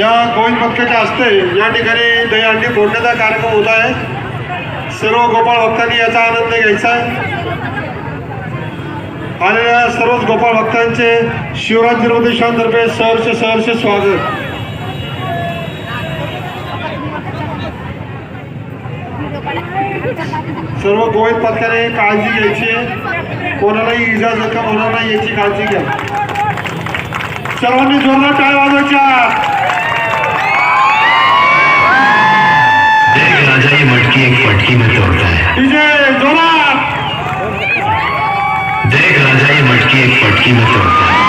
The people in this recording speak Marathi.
या गोविंद भक्ताच्या हस्ते या ठिकाणी दहीहंडी फोडण्याचा कार्यक्रम होत आहे. सर्व गोपाळ भक्तांनी याचा आनंद घ्यायचा आहे. आलेल्या सर्वच गोपाळ भक्तांचे शिवराज निर्मदेशांतर्फे सहर्ष सहर्ष स्वागत. सर्व गोविंद पथकाने काळजी घ्यायची आहे. कोणालाही इजा जखम होणार नाही याची काळजी घ्या. सर्वांनी जोरदार टाळ वाजवायच्या. मटकी एक पटकी में तोड़ता है। देख राजा ये मटकी एक पटकी में तोड़ता है।